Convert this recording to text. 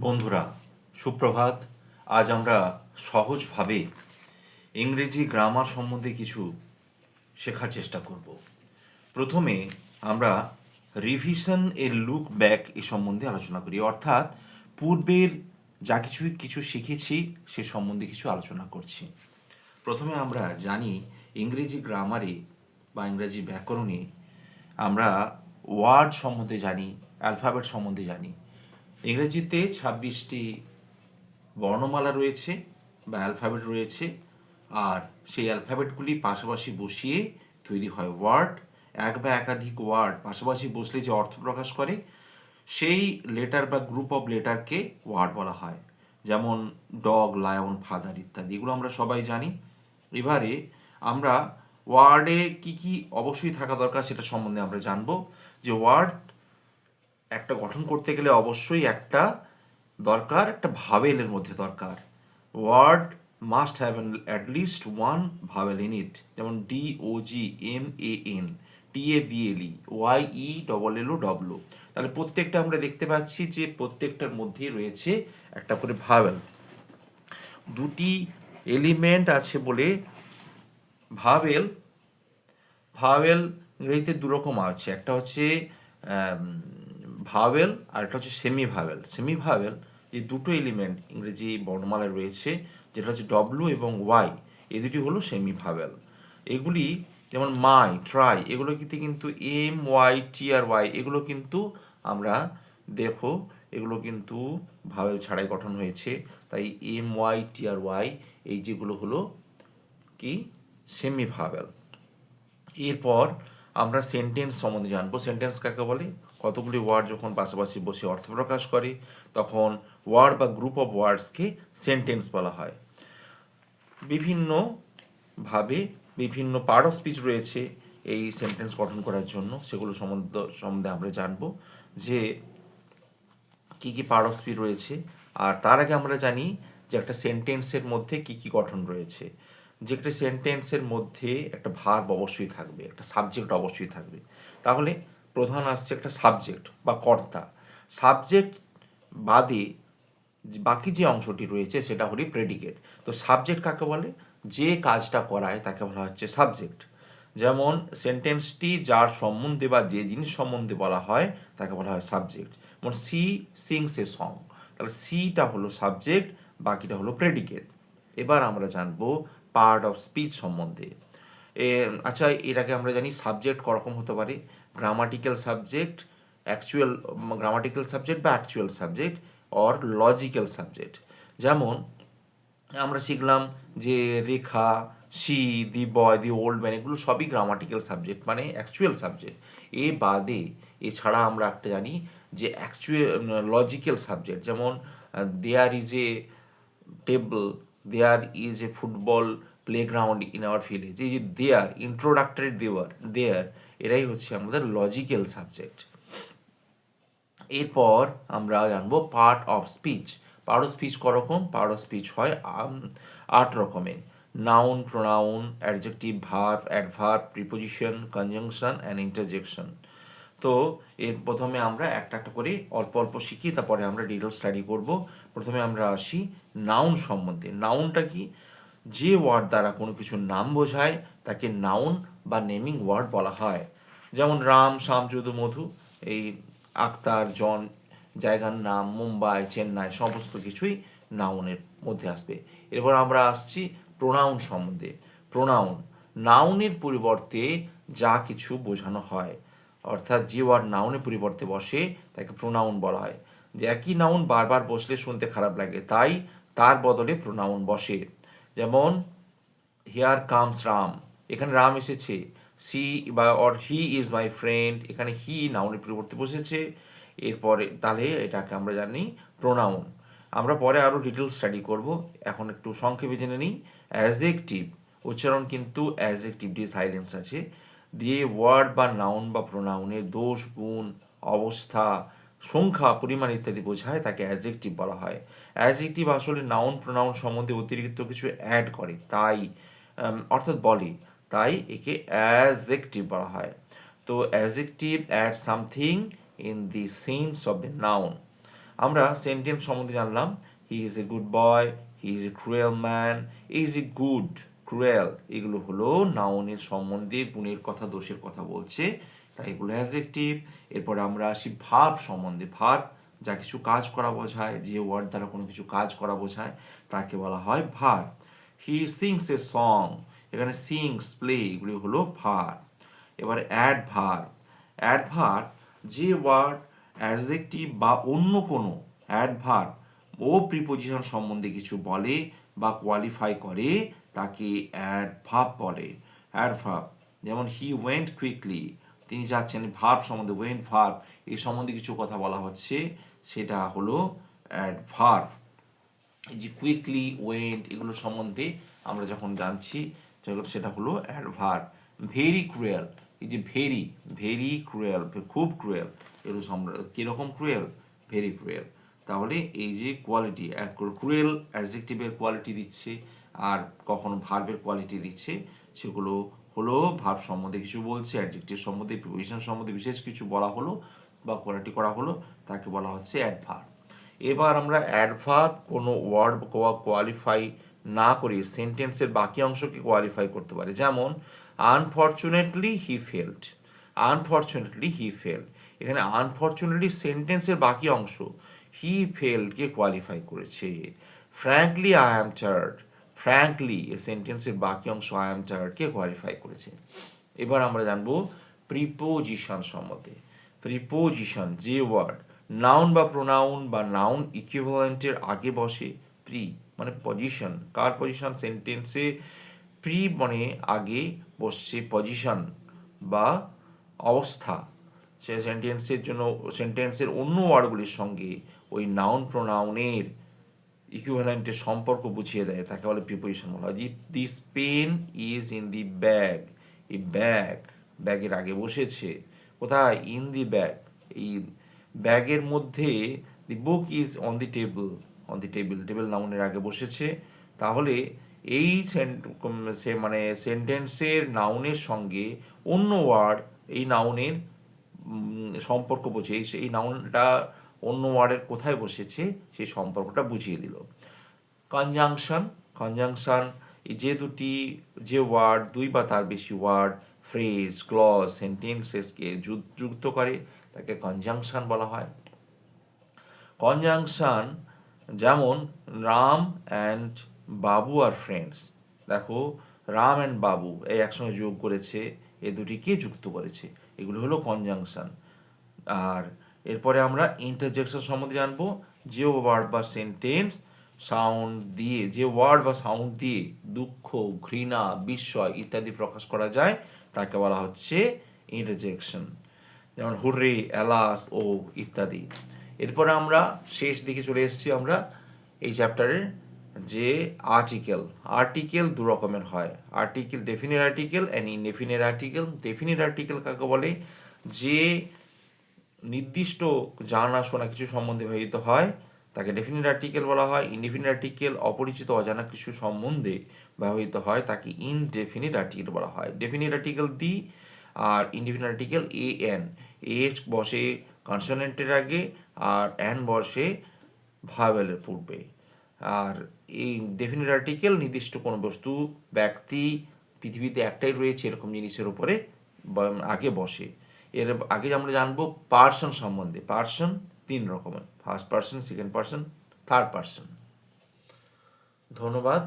বন্ধুরা, সুপ্রভাত। আজ আমরা সহজভাবে ইংরেজি গ্রামার সম্বন্ধে কিছু শেখার চেষ্টা করব। প্রথমে আমরা রিভিশন এ লুক ব্যাক এ সম্বন্ধে আলোচনা করি। অর্থাৎ পূর্বের যা কিছু কিছু শিখেছি, সে সম্বন্ধে কিছু আলোচনা করছি। প্রথমে আমরা জানি ইংরেজি গ্রামারে বা ইংরেজি ব্যাকরণে আমরা ওয়ার্ড সম্বন্ধে জানি অ্যালফাবেট সম্বন্ধে জানি। ইংরেজিতে ছাব্বিশটি বর্ণমালা রয়েছে বা অ্যালফাবেট রয়েছে, আর সেই অ্যালফাবেটগুলি পাশাপাশি বসিয়ে তৈরি হয় ওয়ার্ড। এক বা একাধিক ওয়ার্ড পাশাপাশি বসলে যে অর্থ প্রকাশ করে, সেই লেটার বা গ্রুপ অফ লেটারকে ওয়ার্ড বলা হয়। যেমন ডগ, লায়ন, ফাদার ইত্যাদি, এগুলো আমরা সবাই জানি। এবারে আমরা ওয়ার্ডে কি কি অবশ্যই থাকা দরকার সেটা সম্বন্ধে আমরা জানব। যে ওয়ার্ড একটা গঠন করতে গেলে অবশ্যই একটা দরকার, একটা ভাবেলের মধ্যে দরকার। Word must have at least one vowel in it যেমন D O G M A N T A B L E Y E double L O W তাহলে প্রত্যেকটা আমরা দেখতে পাচ্ছি যে প্রত্যেকটার মধ্যেই রয়েছে একটা করে ভাবেল। দুটি এলিমেন্ট আছে বলে ভাবেল ভাবেল ইংরেজিতে দুরকম আছে। একটা হচ্ছে ভাওয়েল আর একটা হচ্ছে সেমি ভাওয়েল সেমি ভাওয়েল এই দুটো এলিমেন্ট ইংরেজি বর্ণমালায় রয়েছে, যেটা হচ্ছে ডব্লু এবং ওয়াই এই দুটি হলো সেমি ভাওয়েল এগুলি যেমন মাই ট্রাই এগুলো কিন্তু কিন্তু M Y T R Y এগুলো কিন্তু আমরা দেখো, এগুলো কিন্তু ভাওয়েল ছাড়াই গঠন হয়েছে। তাই M Y T R Y এই যেগুলো হলো কি? সেমি ভাওয়েল এরপর আমরা সেন্টেন্স সম্বন্ধে জানব। সেন্টেন্স কাকে বলে? কতগুলি ওয়ার্ড যখন পাশাপাশি বসে অর্থ প্রকাশ করে, তখন ওয়ার্ড বা গ্রুপ অফ ওয়ার্ডসকে সেন্টেন্স বলা হয়। বিভিন্নভাবে বিভিন্ন পার্ট অফ স্পিচ রয়েছে এই সেন্টেন্স গঠন করার জন্য। সেগুলো সম্বন্ধে সম্বন্ধে আমরা জানব যে কি কি পার্ট অফ স্পিচ রয়েছে। আর তার আগে আমরা জানি যে একটা সেন্টেন্সের মধ্যে কি কি গঠন রয়েছে। যে একটা সেন্টেন্সের মধ্যে একটা ভার্ব অবশ্যই থাকবে, একটা সাবজেক্ট অবশ্যই থাকবে। তাহলে প্রধান আসছে একটা সাবজেক্ট বা কর্তা। সাবজেক্ট বাদে বাকি যে অংশটি রয়েছে সেটা হলো প্রেডিকেট তো সাবজেক্ট কাকে বলে? যে কাজটা করায় তাকে বলা হচ্ছে সাবজেক্ট যেমন সেন্টেন্সটি যার সম্বন্ধে বা যে জিনিস সম্বন্ধে বলা হয় তাকে বলা হয় সাবজেক্ট যেমন সি সিংস এ সং তাহলে সিটা হলো সাবজেক্ট বাকিটা হলো প্রেডিকেট এবার আমরা জানব পার্ট অফ স্পিচ সম্বন্ধে। আচ্ছা এটাকে আমরা জানি সাবজেক্ট করকম হতে পারে। Grammatical subject actual grammatical subject বা actual subject or logical subject যেমন, আমরা শিখলাম যে Rekha, she, the boy, the old man এগুলো সবই গ্রামাটিক্যাল সাবজেক্ট মানে অ্যাকচুয়াল সাবজেক্ট এ বাদে, এছাড়া আমরা একটা জানি যে অ্যাকচুয়াল লজিক্যাল সাবজেক্ট যেমন there is a table there is a football playground in our village এই যে দেয়ার ইন্ট্রোডাক্টরি দেওয়ার দেয়ার এরাই হচ্ছে আমাদের লজিক্যাল সাবজেক্ট এরপর আমরা জানব part of speech part of speech করকম part of speech হয় আট রকমের। Noun pronoun adjective verb adverb preposition conjunction and interjection তো এর প্রথমে আমরা একটা একটা করে অল্প অল্প শিখি, তারপরে আমরা ডিটেল স্টাডি করব। প্রথমে আমরা আসি নাউন সম্বন্ধে। নাউনটা কি? যে ওয়ার্ড দ্বারা কোনো কিছুর নাম বোঝায়, তাকে নাউন বা নেমিং ওয়ার্ড বলা হয়। যেমন রাম শ্যাম যদু, মধু, এই আক্তার, জন, জায়গার নাম, মুম্বাই, চেন্নাই, সমস্ত কিছুই নাউনের মধ্যে আসবে। এরপর আমরা আসছি প্রোনাউন সম্বন্ধে। প্রোনাউন নাউনের পরিবর্তে যা কিছু বোঝানো হয়। অর্থাৎ যে ওয়ার্ড নাউনে পরিবর্তে বসে তাকে প্রোনাউন বলা হয়। যে একই নাউন বারবার বসলে শুনতে খারাপ লাগে, তাই তার বদলে প্রোনাউন বসে। যেমন, হিয়ার কামস রাম। এখানে রাম এসেছে। সি বা, or he is my friend. এখানে হি নাউনের পরিবর্তে বসেছে। এরপরে তাহলে এটাকে আমরা জানি প্রোনাউন। আমরা পরে আরও ডিটেলস স্টাডি করব। এখন একটু সংক্ষেপে জেনে নিই। অ্যাজেকটিভ উচ্চারণ কিন্তু অ্যাজেকটিভ দিয়ে সাইলেন্স আছে। দিয়ে ওয়ার্ড বা নাউন বা প্রোনাউনের দোষ, গুণ, অবস্থা, সংখ্যা, পরিমাণ ইত্যাদি বোঝায়, তাকে অ্যাজেকটিভ বলা হয়। অ্যাজেকটিভ আসলে নাউন প্রোনাউন সম্বন্ধে অতিরিক্ত কিছু অ্যাড করে, তাই অর্থাৎ বলে, তাই একে অ্যাজেকটিভ বলা হয়। তো adjective add something in the sense of the noun আমরা সেন্টেন্স সম্বন্ধে জানলাম he is a good boy he is a cruel man is a good cruel এগুলো হলো নাউনের সম্বন্ধে গুণের কথা, দোষের কথা বলছে, তাই এগুলো অ্যাজেক্টিভ এরপর আমরা আসি ভাব সম্বন্ধে, ভাব যা কিছু কাজ করা বোঝায়, যে ওয়ার্ড দ্বারা কোনো কিছু কাজ করা বোঝায়, তাকে বলা হয় ভার। হি সিংস এ সং এখানে সিংস প্লে এগুলি হলো ভার। এবার অ্যাড ভার। অ্যাড ভার, যে ওয়ার্ড অ্যাডজেক্টিভ বা অন্য কোনো অ্যাডভার্ব ও প্রিপোজিশন সম্বন্ধে কিছু বলে বা কোয়ালিফাই করে তাকে অ্যাডভার্ব বলে অ্যাডভার্ব যেমন হি ওয়েন্ট কুইকলি তিনি যাচ্ছেন ভার্ব সম্বন্ধে ওয়েন্ট ভার্ব এই সম্বন্ধে কিছু কথা বলা হচ্ছে, সেটা হলো অ্যাডভার্ব এই যে কুইকলি ওয়েন্ট এগুলো সম্বন্ধে আমরা যখন জানছি সেটা হলো অ্যাড অ্যাডভার্ব ভেরি ক্রুয়েল এই যে ভেরি ভেরি ক্রুয়েল খুব ক্রুয়েল এগুলো কীরকম ক্রুয়েল ভেরি ক্রুয়েল তাহলে এই যে কোয়ালিটি ক্রুয়েল অ্যাডজেক্টিভের কোয়ালিটি দিচ্ছে আর কখনো ভার্বের কোয়ালিটি দিচ্ছে, সেগুলো হলো ভাব সম্বন্ধে কিছু বলছে অ্যাডজেক্টিভ সম্বন্ধে প্রিপোজিশন সম্বন্ধে বিশেষ কিছু বলা হলো বা কোয়ালিটি করা হলো, তাকে বলা হচ্ছে অ্যাডভার্ব এবার আমরা অ্যাডভার্ব কোনো ওয়ার্ড কোয়ালিফাই না করে সেন্টেন্সের বাকি অংশকে কোয়ালিফাই করতে পারে। যেমন unfortunately he failed unfortunately he failed এখানে আনফর্চুনেটলি সেন্টেন্সের বাকি অংশ হি ফেল্ডকে কোয়ালিফাই করেছে। Frankly I am tired frankly এ সেন্টেন্সের বাকি অংশ আই অ্যাম টার্ডকে কোয়ালিফাই করেছে? এবার আমরা জানব প্রিপোজিশন সম্বন্ধে। প্রিপোজিশন যে ওয়ার্ড নাউন বা প্রোনাউন বা নাউন ইকুইভ্যালেন্টের আগে বসে প্রি মানে পজিশন কার পজিশন সেন্টেন্সে প্রি মানে আগে বসছে পজিশন বা অবস্থা। সে সেন্টেন্সের জন্য সেন্টেন্সের অন্য ওয়ার্ডগুলির সঙ্গে ওই নাউন প্রোনাউনের ইকুইভ্যালেন্টের সম্পর্ক বুঝিয়ে দেয় তাকে বলে প্রিপোজিশন বলা হয়। This pen is in the bag এই ব্যাগ ব্যাগের আগে বসেছে। কোথায়? ইন দি ব্যাগ এই ব্যাগের মধ্যে the book is on the table on the table table নাউনের আগে বসেছে। তাহলে এই সে মানে সেন্টেন্সের নাউনের সঙ্গে অন্য ওয়ার্ড এই নাউনের সম্পর্ক বোঝে। এই নাউনটা অন্য ওয়ার্ডের কোথায় বসেছে সেই সম্পর্কটা বুঝিয়ে দিল। কনজাংশন কনজাংশন যে দুটি, যে ওয়ার্ড, দুই বা তার বেশি ওয়ার্ড, ফ্রেজ, ক্লজ, সেন্টেন্সেসকে যুক্ত করে, তাকে কনজাংশন বলা হয়। কনজাংশন যেমন Ram and Babu R friends দেখো, রাম অ্যান্ড বাবু এই একসঙ্গে যোগ করেছে, এ দুটিকে যুক্ত করেছে। এগুলো হলো কনজাংশন। আর এরপরে আমরা ইন্টারজেকশন সম্বন্ধে জানব, যে ওয়ার্ড বা সেন্টেন্স সাউন্ড দিয়ে, যে ওয়ার্ড বা সাউন্ড দিয়ে দুঃখ, ঘৃণা, বিস্ময় ইত্যাদি প্রকাশ করা যায়, তাকে বলা হচ্ছে ইন্টারজেকশন যেমন হুররে অ্যালাস ও ইত্যাদি। এরপরে আমরা শেষ দিকে চলে এসেছি আমরা এই চ্যাপ্টারের যে আর্টিকেল আর্টিকেল দু রকমের হয়। Article definite article and indefinite article definite article কাকে বলে? যে নির্দিষ্ট জানা শোনা কিছু সম্বন্ধে ব্যবহৃত হয়, তাকে ডেফিনিট আর্টিকেল বলা হয় ইনডেফিনিট আর্টিকেল অপরিচিত, অজানা কিছু সম্বন্ধে ব্যবহৃত হয়, তাকে ইনডেফিনিট আর্টিকেল বলা হয়। Definite article the R indefinite article a an a বসে কনসোনেন্টের আগে আর অ্যান বসে ভাওয়েলের পূর্বে। আর এই ডেফিনিট আর্টিকেল নির্দিষ্ট কোনো বস্তু, ব্যক্তি, পৃথিবীতে একটাই রয়েছে এরকম জিনিসের উপরে আগে বসে। এর আগে আমরা জানব পার্সন সম্বন্ধে। পার্সন তিন রকমের। First person, second person, third person. ধন্যবাদ।